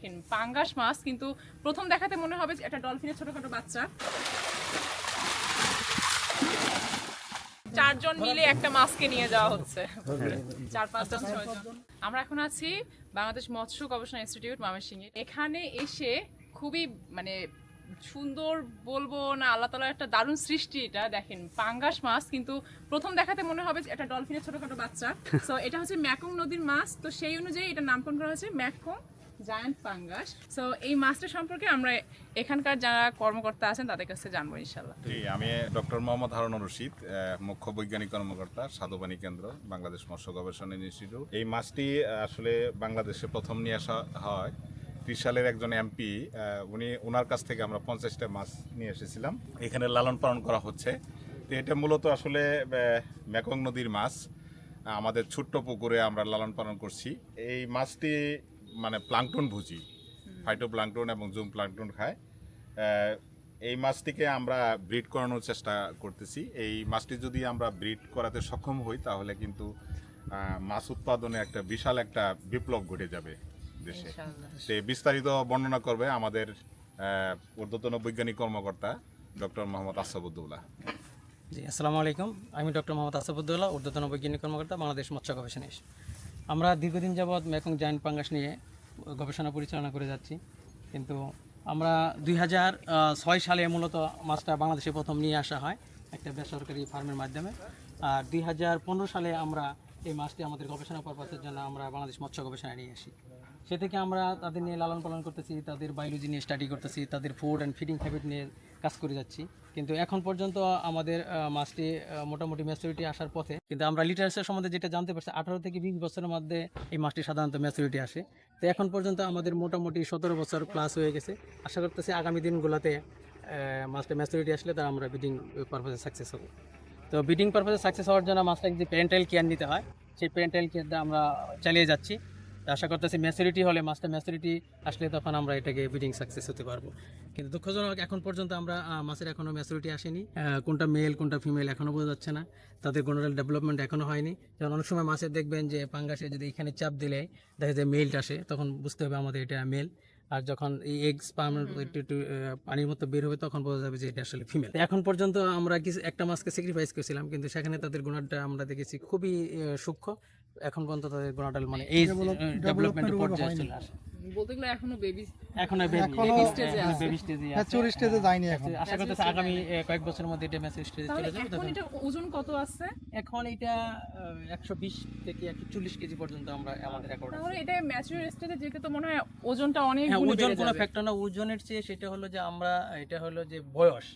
দেখেন, পাঙ্গাস মাছ কিন্তু প্রথম দেখাতে মনে হবে যে একটা ডলফিনের ছোটখাটো বাচ্চা। চারজন মিলে একটা মাছকে নিয়ে যাওয়া হচ্ছে। চার, পাঁচজন ছয়জন। আমরা এখন আছি বাংলাদেশ মৎস্য গবেষণা ইনস্টিটিউট ময়মনসিংহে। এখানে এসে খুবই মানে সুন্দর বলব না, আল্লাহ তালার একটা দারুণ সৃষ্টি এটা। দেখেন, পাঙ্গাস মাছ কিন্তু প্রথম দেখাতে মনে হবে যে একটা ডলফিনের ছোটখাটো বাচ্চা। তো এটা হচ্ছে ম্যাকং নদীর মাছ। তো সেই অনুযায়ী এটা নামকরণ করা হয়েছে ম্যাকং জায়ান্ট পাঙ্গাস সো এই মাছটা সম্পর্কে আমরা এখানকার যারা কর্মকর্তা আছেন, তাদের কাছে জানব ইনশাল্লাহ আমি ডক্টর মোহাম্মদ হারুন রশিদ মুখ্য বৈজ্ঞানিক কর্মকর্তা সাধুবাণী কেন্দ্র, বাংলাদেশ মৎস্য গবেষণা ইনস্টিটিউট। এই মাছটি আসলে বাংলাদেশে প্রথম নিয়ে আসা হয়। ত্রিশ সালের একজন এমপি উনি ওনার কাছ থেকে আমরা পঞ্চাশটা মাছ নিয়ে এসেছিলাম। এখানে লালন পালন করা হচ্ছে। তো এটা মূলত আসলে মেকং নদীর মাছ। আমাদের ছোট্ট পুকুরে আমরা লালন পালন করছি। এই মাছটি মানে প্লাংটন ভুজি ফাইটো প্লাংটন এবং জুম প্লাংটন খায় এই মাছটিকে আমরা ব্রিড করানোর চেষ্টা করতেছি। এই মাছটি যদি আমরা ব্রিড করাতে সক্ষম হই তাহলে কিন্তু মাছ উৎপাদনে একটা বিশাল একটা বিপ্লব ঘটে যাবে দেশে। সে বিস্তারিত বর্ণনা করবে আমাদের ঊর্ধ্বতন বৈজ্ঞানিক কর্মকর্তা ডক্টর মোহাম্মদ আসাবুদ্দৌলা জি আসসালামু আলাইকুম। আমি ডক্টর মোহাম্মদ আসাফুদ্দৌল্লাহ ঊর্ধ্বতন বৈজ্ঞানিক কর্মকর্তা বাংলাদেশ মৎস্য গবেষণা। আমরা দীর্ঘদিন যাবৎ মেকং জায়ান্ট পাঙ্গাস নিয়ে গবেষণা পরিচালনা করে যাচ্ছি। কিন্তু আমরা দুই ছয় সালে মূলত মাছটা বাংলাদেশে প্রথম নিয়ে আসা হয় একটা বেসরকারি ফার্মের মাধ্যমে। আর দুই হাজার পনেরো সালে আমরা এই মাছটি আমাদের গবেষণা পারপাসের জন্য আমরা বাংলাদেশ মৎস্য গবেষণা নিয়ে আসি। সে থেকে আমরা তাদের নিয়ে লালন পালন করতেছি, তাদের বায়োলজি নিয়ে স্টাডি করতেছি, তাদের ফুড অ্যান্ড ফিডিং হ্যাবিট নিয়ে কাজ করে যাচ্ছি। কিন্তু এখন পর্যন্ত আমাদের মাছটি মোটামুটি ম্যাচুরিটি আসার পথে, কিন্তু আমরা লিটারেচার সম্বন্ধে যেটা জানতে পারছি, আঠারো থেকে বিশ বছরের মধ্যে এই মাছটি সাধারণত ম্যাচুরিটি আসে। তো এখন পর্যন্ত আমাদের মোটামুটি সতেরো বছর প্লাস হয়ে গেছে। আশা করতেছি আগামী দিনগুলোতে মাছটা ম্যাচুরিটি আসলে তারা আমরা বিডিং পারপাসে সাকসেস হব। তো বিডিং পারপাসে সাকসেস হওয়ার জন্য মাছটাকে যে প্যারেন্টাল কেয়ার নিতে হয়, সেই প্যারেন্টাল কেয়ারটা আমরা চালিয়ে যাচ্ছি। আশা করতেছি ম্যাচুরিটি হলে মাছটা ম্যাচুরিটি আসলে তখন আমরা এটাকে বিডিং সাকসেস হতে পারব। কিন্তু দুঃখজনক এখন পর্যন্ত আমরা মাছের এখনও ম্যাচুরিটি আসেনি। কোনটা মেল কোনটা ফিমেল এখনও বোঝা যাচ্ছে না। তাদের গোনারাল ডেভেলপমেন্ট এখনও হয়নি। যেমন অনেক সময় মাছের দেখবেন যে পাঙ্গাসে যদি এখানে চাপ দিলে দেখা যায় মেলটা আসে তখন বুঝতে হবে আমাদের এটা মেল আর যখন এই এগ স্পাম একটু একটু পানির মতো বের হবে তখন বোঝা যাবে যে এটা আসলে ফিমেল এখন পর্যন্ত আমরা কিছু একটা মাছকে স্যাক্রিফাইস করেছিলাম কিন্তু সেখানে তাদের গুণাটা আমরা দেখেছি খুবই সূক্ষ্ম। এখন পর্যন্ত তাদের গুণাটাল মানে এই ডেভেলপমেন্টের পর্যায়ে চলে আসে। বলতে গেলে এখনও বেবি এখন stage এ আছে। বেবি স্টেজে ম্যাচিউর স্টেজে যায়নি এখন। আশা করতেছি আগামী কয়েক বছরের মধ্যে এটা স্টেজে চলে যাবে। এখন এটা ওজন কত আছে? এখন এটা একশো বিশ থেকে একশো চল্লিশ কেজি পর্যন্ত আমরা আমাদের রেকর্ড তাহলে এটা ম্যাচুর স্টেজে যেতে তো মনে হয় ওজনটা অনেক হ্যাঁ গুণে ওজন কোনো ফ্যাক্টর না ওজনের চেয়ে সেটা হলো যে আমরা এটা হলো যে বয়স।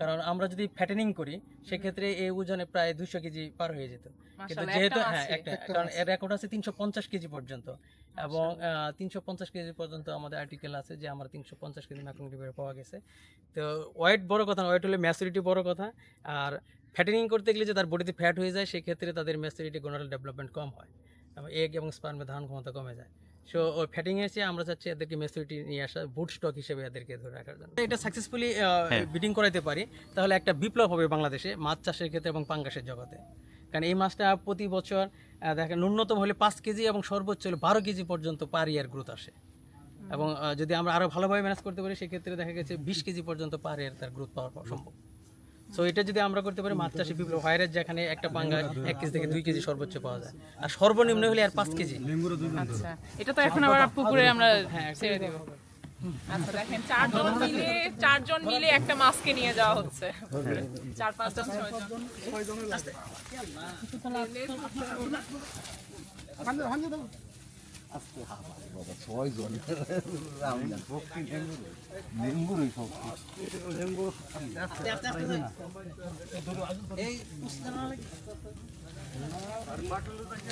কারণ আমরা যদি ফ্যাটেনিং করি সেক্ষেত্রে এই ওজনে প্রায় দুশো কেজি পার হয়ে যেত। কিন্তু যেহেতু হ্যাঁ একটা কারণ এর রেকর্ড আছে তিনশো পঞ্চাশ কেজি পর্যন্ত। এবং তিনশো পঞ্চাশ কেজি পর্যন্ত আমাদের আর্টিকেল আছে যে আমরা তিনশো পঞ্চাশ কেজি লিভার পাওয়া গেছে। তো ওয়েট বড় কথা ওয়েট হলে ম্যাচুরিটি বড় কথা। আর ফ্যাটেনিং করতে গেলে যে তার বডিতে ফ্যাট হয়ে যায় সেক্ষেত্রে তাদের ম্যাচুরিটি গোনারাল ডেভেলপমেন্ট কম হয়। এবং এগ এবং স্পার্মের ধারণ ক্ষমতা কমে যায়। সো ওই ফ্যাটিং এর চেয়ে আমরা চাচ্ছি এদেরকে মেসিউরিটি নিয়ে আসা বুট স্টক হিসেবে এদেরকে ধরে রাখার জন্য। এটা সাকসেসফুলি বিডিং করাইতে পারি তাহলে একটা বিপ্লব হবে বাংলাদেশে মাছ চাষের ক্ষেত্রে এবং পাঙ্গাসের জগতে। কারণ এই মাছটা প্রতি বছর দেখেন ন্যূনতম হলে পাঁচ কেজি এবং সর্বোচ্চ হলে বারো কেজি পর্যন্ত পার ইয়ার গ্রোথ আসে। এবং যদি আমরা আরও ভালোভাবে ম্যানেজ করতে পারি সেক্ষেত্রে দেখা গেছে বিশ কেজি পর্যন্ত পার ইয়ার তার গ্রোথ পাওয়া সম্ভব। সো এটা যদি আমরা করতে পারি মাছ চাষে বিপ্লব ভাইরাস যেখানে একটা পাঙ্গা এক কেজি থেকে দুই কেজি সর্বোচ্চ পাওয়া যায়। আর সর্বনিম্ন হলে আর পাঁচ কেজি। আচ্ছা এটা তো এখন আবার পুকুরে আমরা ছেড়ে দেব। আচ্ছা দেখেন চারজন মিলে চারজন মিলে একটা মাছকে নিয়ে যাওয়া হচ্ছে। চার পাঁচজন ছয়জন।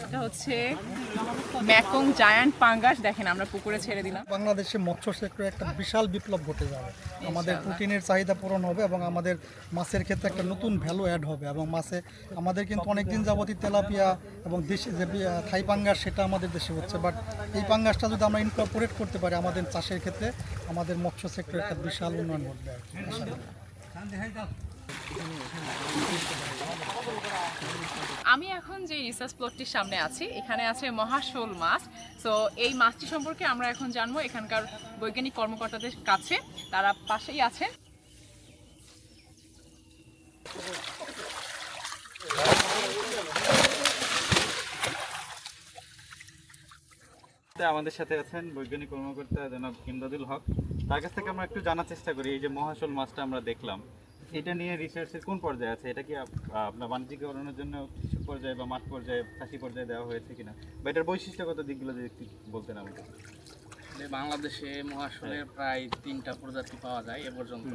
এটা হচ্ছে ম্যাকং জায়ান্ট পাঙ্গাস। দেখেন আমরা পুকুরে ছেড়ে দিলাম। বাংলাদেশে মৎস্য সেক্টরে একটা বিশাল বিপ্লব ঘটে যাবে। আমাদের প্রোটিনের চাহিদা পূরণ হবে এবং আমাদের মাছের ক্ষেত্রে একটা নতুন ভ্যালু অ্যাড হবে এবং মাছে আমাদের কিন্তু অনেক দিন যাবতই তেলাপিয়া এবং দেশে যে থাই পাঙ্গাস সেটা আমাদের দেশে হচ্ছে। বাট এই পাঙ্গাসটা যদি আমরা ইনকর্পোরেট করতে পারি আমাদের চাষের ক্ষেত্রে আমাদের মৎস্য সেক্টরে একটা বিশাল উন্নয়ন ঘটবে। আমি এখন যে রিসার্চ প্লটটির সামনে আছি, এখানে আছে মহাশোল মাছ। তো এই মাছটি সম্পর্কে আমরা এখন জানব এখানকার বৈজ্ঞানিক কর্মকর্তাদের কাছে। তারা পাশেই আছেন আমাদের সাথে আছেন বৈজ্ঞানিক কর্মকর্তা জনাব ইমদাদুল হক। তার কাছ থেকে আমরা একটু জানার চেষ্টা করি, এই যে মহাশোল মাছটা আমরা দেখলাম। এটা নিয়ে রিসার্চের কোন পর্যায়ে আছে? এটা কি আপনার বাণিজ্যিকরণের জন্য কিছু পর্যায়ে বা মাঠ পর্যায়ে চাষি পর্যায়ে দেওয়া হয়েছে কিনা? বা এটার বৈশিষ্ট্যগত দিকগুলো যদি একটু বলতেন আমাকে। বাংলাদেশে মহাশোলের প্রায় তিনটা প্রজাতি পাওয়া যায় এ পর্যন্ত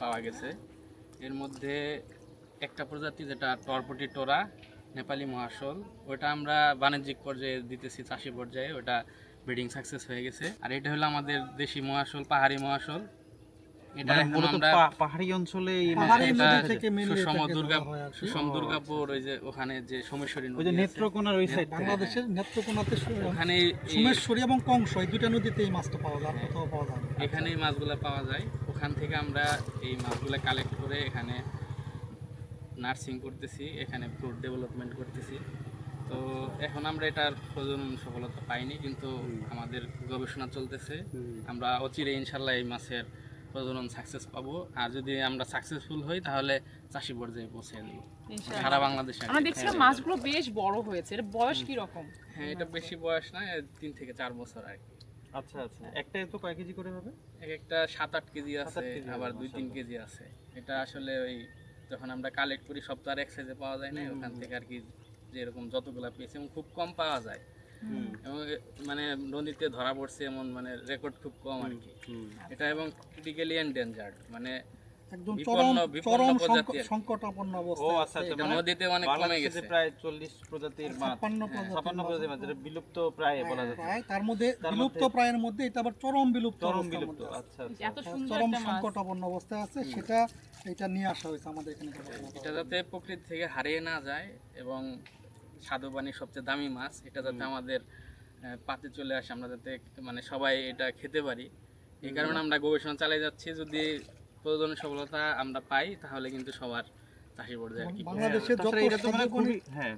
পাওয়া গেছে। এর মধ্যে একটা প্রজাতি যেটা টরপটি টোরা নেপালি মহাশোল ওটা আমরা বাণিজ্যিক পর্যায়ে দিতেছি চাষি পর্যায়ে ওটা ব্রিডিং সাকসেস হয়ে গেছে। আর এটা হলো আমাদের দেশি মহাশোল পাহাড়ি মহাশোল। এটা মানে পাহাড়ি অঞ্চলে সুষম দুর্গা হয় আর কি। সুষম দুর্গাপুর ওই যে ওখানে যে সোমেশ্বরী ওই যে নেত্রকোনার ওই সাইড বাংলাদেশের নেত্রকোনাতে ওখানে এই- এবং কংস এই দুইটা নদীতে এই মাছটা পাওয়া যায় কোথাও পাওয়া যায় এখানে এই মাছগুলো পাওয়া যায়। ওখান থেকে আমরা এই মাছগুলো কালেক্ট করে এখানে নার্সিং করতেছি এখানে ফ্রুট ডেভেলপমেন্ট করতেছি। তো এখন আমরা এটার প্রজনন সফলতা পাইনি কিন্তু আমাদের গবেষণা চলতেছে। আমরা অচিরে ইনশাল্লাহ এই মাছের প্রজনন সাকসেস পাবো। আর যদি আমরা সাকসেসফুল হই তাহলে চাষি পর্যায়ে পৌঁছে দেবো সারা বাংলাদেশে আমরা। দেখছিলাম মাছগুলো বেশ বড় হয়েছে। এর বয়স কি রকম হ্যাঁ এটা বেশি বয়স না তিন থেকে চার বছর আর কি। আচ্ছা আচ্ছা। একটা তো কয় কেজি করে হবে? এক একটা সাত আট কেজি আছে আবার দুই তিন কেজি আছে। এটা আসলে ওই যখন আমরা কালেক্ট করি সপ্তাহের এক সাইজে পাওয়া যায় না ওখান থেকে আর কি যেরকম যতগুলা পেয়েছি এবং খুব কম পাওয়া যায়। এবং মানে নদীতে ধরা পড়ছে এমন মানে রেকর্ড খুব কম আর কি। এটা এবং ক্রিটিক্যালি এন্ডেঞ্জার্ড মানে একদম চরম চরম প্রজাতি সংক- আর কি। সংকটাপন্ন অবস্থা আচ্ছা আচ্ছা মানে নদীতে অনেক কমে গেছে। প্রায় চল্লিশ প্রজাতির মাছ ছাপ্পান্ন প্রজাতির মাছ। প্রজাতির মাছ যেটা বিলুপ্ত প্রায় বলা যাচ্ছে। প্রায় তার মধ্যে বিলুপ্ত মধ্যে- প্রায়ের মধ্যে এটা আবার চরম বিলুপ্ত চরম বিলুপ্ত আচ্ছা আচ্ছা এত সুন্দর চরম একটা মাছ। সংকটাপন্ন অবস্থায় আছে সেটা এটা নিয়ে আসা হয়েছে আমাদের এখানে। এটা যাতে প্রকৃতি থেকে হারিয়ে না যায় এবং স্বাদু পানির সবচেয়ে দামি মাছ। এটা যাতে আমাদের পাতে চলে আসে আমরা যাতে মানে সবাই এটা খেতে পারি। এই কারণে আমরা গবেষণা চালিয়ে যাচ্ছি যদি প্রয়োজন সফলতা আমরা পাই তাহলে কিন্তু সবার চাষি পর্যায়ে আর কি। বাংলাদেশে যত তাছাড়া এটা তো মানে হ্যাঁ।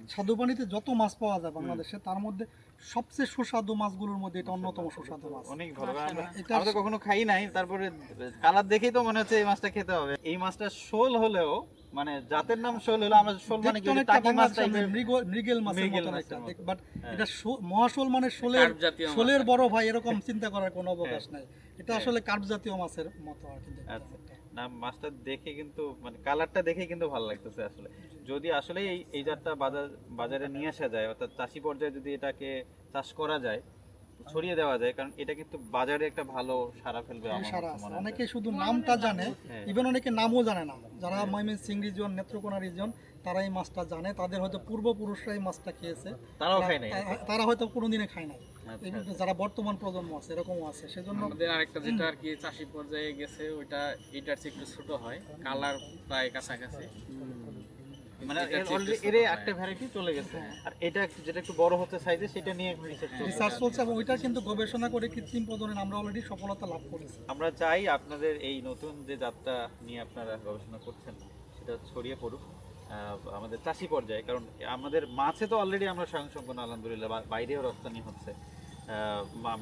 যত মাছ পাওয়া যায় বাংলাদেশে তার মধ্যে সবচেয়ে সুস্বাদু মাছগুলোর মধ্যে এটা অন্যতম সুস্বাদু মাছ। অনেক ভালো। এটা আমরা তো কখনো খাই নাই তারপরে কালার দেখেই তো মনে হচ্ছে এই মাছটা খেতে হবে। এই মাছটা শোল হলেও মানে জাতের নাম শোল হলো আমরা শোল মানে কি টাকি মাছ টাইপের মৃগেল মাছের মাছের একটা বাট হ্যাঁ। এটা শো- মহাশোল মানে শোলের শোলের বড় ভাই এরকম চিন্তা করার কোনো অবকাশ হ্যাঁ। নাই এটা আসলে কার্প জাতীয় মাছের মতো আর কি আচ্ছা। না মাছটা দেখে কিন্তু মানে কালারটা দেখে কিন্তু ভালো লাগতেছে আসলে যদি আসলে এই এই জাতটা বাজার বাজারে নিয়ে আসা যায় অর্থাৎ চাষি পর্যায়ে যদি এটাকে চাষ করা যায় ছড়িয়ে দেওয়া যায় কারণ এটা কিন্তু বাজারে একটা ভালো সারা ফেলবে আমার সারা আছে। মনে হয়। অনেকে শুধু নামটা জানে হ্যাঁ। ইভেন অনেকে নামও জানে না। যারা ময়মনসিং রিজন নেত্রকোনা রিজন তারা এই মাছটা জানে। তাদের হয়তো পূর্বপুরুষরা এই মাছটা খেয়েছে। তারাও খায় নাই। তারা- তারা হয়তো কোনোদিনে খায় নাই। আচ্ছা, যারা বর্তমান প্রজন্ম আছে এরকমও আছে। সেজন্য আমাদের আরেকটা যেটা আর কি চাষি পর্যায়ে গেছে ওইটা এটার চেয়ে একটু ছোট হয়। কালার প্রায় কাছাকাছি। মানে এর একটু হয়। ভ্যারাইটি চলে গেছে। আর এটা যেটা একটু বড় হচ্ছে সাইজে সেটা নিয়ে রিসার্চ চলছে। রিসার্চ চলছে এবং ওইটা কিন্তু গবেষণা করে কৃত্রিম প্রজনন আমরা অলরেডি সফলতা লাভ করেছি। আমরা চাই আপনাদের এই নতুন যে যাত্রা নিয়ে আপনারা গবেষণা করছেন সেটা ছড়িয়ে পড়ুক। আমাদের চাষি পর্যায়ে কারণ আমাদের মাছে তো অলরেডি আমরা স্বয়ংসম্পন্ন আলহামদুলিল্লাহ বাইরেও রপ্তানি হচ্ছে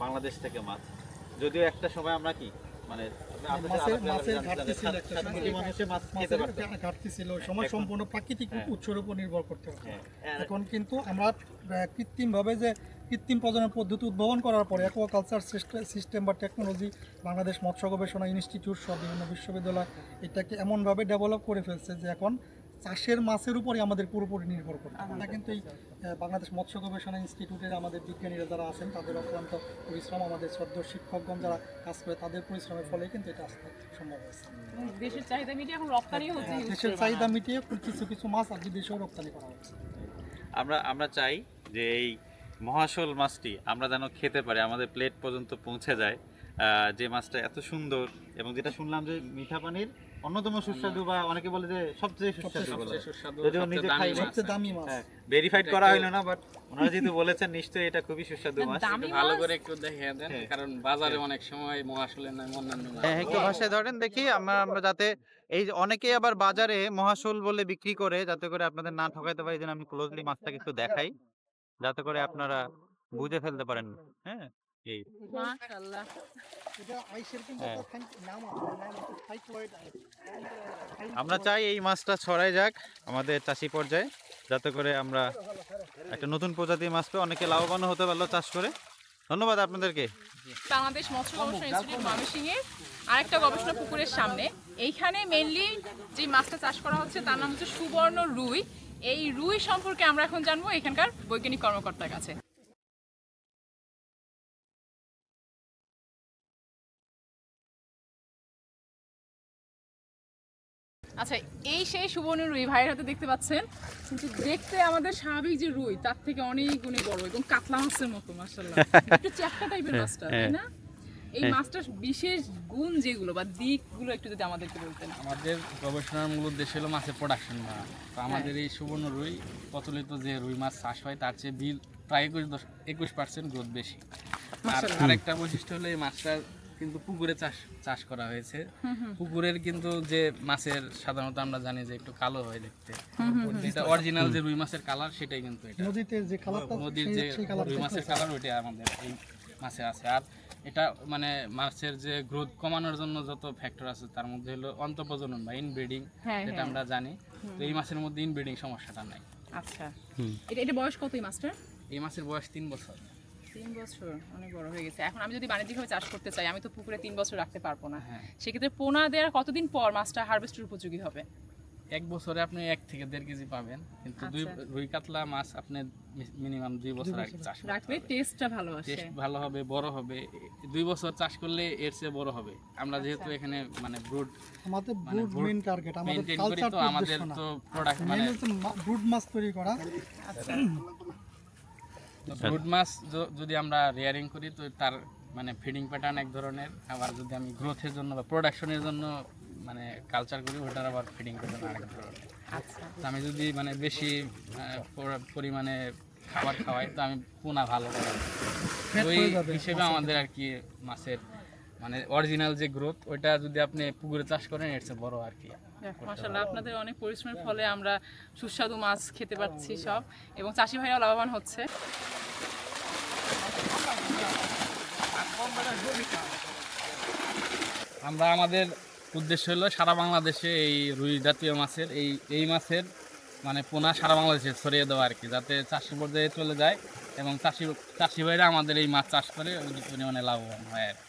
বাংলাদেশ থেকে মাছ। যদিও একটা সময় আমরা কি মানে মাছের- আলাদা আলাদা মাছের ঘাটতি ছিল একটা সময়। কোটি মাছ মাছের ঘাটতি ছিল। সময় এখন- সম্পূর্ণ প্রাকৃতিক। উৎসের উপর নির্ভর করতে হতো। এখন কিন্তু আমরা কৃত্রিম ভাবে যে কৃত্রিম প্রজনন পদ্ধতি উদ্ভাবন করার পরে অ্যাকোয়াকালচার সিস্টেম বা টেকনোলজি বাংলাদেশ মৎস্য গবেষণা ইনস্টিটিউট সহ বিভিন্ন বিশ্ববিদ্যালয় এটাকে এমন ভাবে ডেভেলপ করে ফেলছে যে এখন চাষের মাছের উপরই আমাদের পুরোপুরি নির্ভর করে আমরা কিন্তু এই বাংলাদেশ মৎস্য গবেষণা ইনস্টিটিউটের আমাদের বিজ্ঞানীরা যারা আছেন তাদের অক্লান্ত পরিশ্রম আমাদের শ্রদ্ধ শিক্ষকগণ যারা কাজ করে তাদের পরিশ্রমের ফলে কিন্তু এটা আসতে সম্ভব হয়েছে। দেশের চাহিদা মিটিয়ে এখন রপ্তানি হচ্ছে হ্যাঁ, দেশের চাহিদা মিটিয়ে কিছু কিছু মাছ আর বিদেশেও রপ্তানি করা হচ্ছে। আমরা আমরা চাই যে এই মহাশোল মাছটি আমরা যেন খেতে পারি আমাদের প্লেট পর্যন্ত পৌঁছে যায়। যে মাছটা এত সুন্দর এবং যেটা শুনলাম যে মিঠা পানির অন্যতম সুস্বাদু বা অনেকে বলে যে সবচেয়ে সুস্বাদু। যদিও নিজে খাই সবচেয়ে দামি মাছ। হ্যাঁ ভেরিফাইড করা হইল না বাট ওনারা যেহেতু বলেছেন নিশ্চয়ই এটা খুবই সুস্বাদু মাছ। ভালো করে একটু দেখিয়ে দেন হ্যাঁ। কারণ বাজারে অনেক সময় মহাশলের নাম অন্যান্য হ্যাঁ একটু ভাষায় ধরেন দেখি আমরা আমরা যাতে এই যে অনেকেই আবার বাজারে মহাশোল বলে বিক্রি করে যাতে করে আপনাদের না ঠকাইতে পারি যেন আমি ক্লোজলি মাছটাকে একটু দেখাই যাতে করে আপনারা বুঝে ফেলতে পারেন হ্যাঁ। এই। মাশাআল্লাহ। এটা আইসের কিন্তু হ্যাঁ। নাম নাম আমরা চাই এই মাছটা ছড়াই যাক আমাদের চাষি পর্যায়ে যাতে করে আমরা একটা নতুন প্রজাতির মাছ পেয়ে অনেকে লাভবান হতে পারল চাষ করে। ধন্যবাদ আপনাদেরকে। বাংলাদেশ মৎস্য গবেষণা ইনস্টিটিউট ময়মনসিংহের আরেকটা গবেষণা পুকুরের সামনে। এইখানে মেইনলি যে মাছটা চাষ করা হচ্ছে তার নাম হচ্ছে সুবর্ণ রুই। এই রুই সম্পর্কে আমরা এখন জানব এখানকার বৈজ্ঞানিক কর্মকর্তার কাছে। আচ্ছা এই সেই সুবর্ণ রুই ভাইয়ের হাতে দেখতে পাচ্ছেন। কিন্তু দেখতে আমাদের স্বাভাবিক যে রুই তার থেকে অনেক গুণে বড় এবং কাতলা মাছের মতো মাসাল্লাহ একটু চ্যাপ্টা টাইপের মাছটা তাই না? এই মাছটার বিশেষ গুণ যেগুলো বা দিকগুলো একটু যদি আমাদেরকে বলতেন। আমাদের গবেষণার মূল উদ্দেশ্য হলো মাছের প্রোডাকশন বাড়ানো তো আমাদের এই সুবর্ণ রুই প্রচলিত যে রুই মাছ চাষ হয় তার চেয়ে বিল প্রায় একুশ দশ একুশ পার্সেন্ট গ্রোথ বেশি। আর আরেকটা বৈশিষ্ট্য হলো এই মাছটার কিন্তু পুকুরে চাষ চাষ করা হয়েছে। পুকুরের কিন্তু যে মাছের সাধারণত আমরা জানি যে একটু কালো হয় দেখতে। যেটা অরিজিনাল যে রুই মাছের কালার সেটাই কিন্তু এটা। নদীতে যে কালারটা নদীর যে রুই মাছের কালার ওইটা আমাদের এই মাছে আছে। আর এটা মানে মাছের যে গ্রোথ কমানোর জন্য যত ফ্যাক্টর আছে তার মধ্যে হলো অন্তঃপ্রজনন বা ইনব্রিডিং হ্যাঁ, যেটা হ্যাঁ। আমরা জানি। তো এই মাছের মধ্যে ইনব্রিডিং সমস্যাটা নাই। আচ্ছা। এটা এটা বয়স কত এই মাছটার? এই মাছের বয়স তিন বছর। তিন বছর অনেক বড় হয়ে গেছে। এখন আমি যদি বাণিজ্যিকভাবে চাষ করতে চাই আমি তো পুকুরে তিন বছর রাখতে পারব না। হ্যাঁ। সেক্ষেত্রে পোনা দেওয়ার কতদিন পর মাছটা হারভেস্টের উপযোগী হবে? এক বছরে আপনি এক থেকে দেড় কেজি পাবেন। কিন্তু দুই আচ্ছা। রুই কাতলা মাছ আপনি মিনিমাম দুই বছর আগে চাষ রাখলে টেস্টটা ভালো আসে। টেস্ট ভালো হবে বড় হবে। দুই বছর চাষ করলে এর চেয়ে বড় হবে। আমরা আচ্ছা। যেহেতু এখানে মানে ব্রুড আমাদের ব্রুড মেইন টার্গেট আমাদের কালচার তো আমাদের তো প্রোডাক্ট মানে ব্রুড মাছ তৈরি করা। ব্রুড মাছ যদি আমরা রেয়ারিং করি তো তার মানে ফিডিং প্যাটার্ন এক ধরনের। আবার যদি আমি গ্রোথের জন্য বা প্রোডাকশনের জন্য মানে কালচার করি ওটার আবার ফিডিং প্যাটার্ন আরেক ধরনের। আচ্ছা। তো আমি যদি মানে বেশি পরিমাণে খাবার খাওয়াই তো আমি পোনা ভালো ওই হিসেবে আমাদের আর কি মাছের মানে অরিজিনাল যে গ্রোথ ওইটা যদি আপনি পুকুরে চাষ করেন এর চেয়ে বড় আর কি। মাসাল্লাহ আপনাদের অনেক পরিশ্রমের ফলে আমরা সুস্বাদু মাছ খেতে পাচ্ছি সব। এবং চাষি ভাইরাও লাভবান হচ্ছে। আমরা আমাদের উদ্দেশ্য হলো সারা বাংলাদেশে এই রুই জাতীয় মাছের এই এই মাছের মানে পোনা সারা বাংলাদেশে ছড়িয়ে দেওয়া আর কি যাতে চাষি পর্যায়ে চলে যায় এবং চাষি চাষি ভাইরা আমাদের এই মাছ চাষ করে পরিমাণে লাভবান হয় আর কি।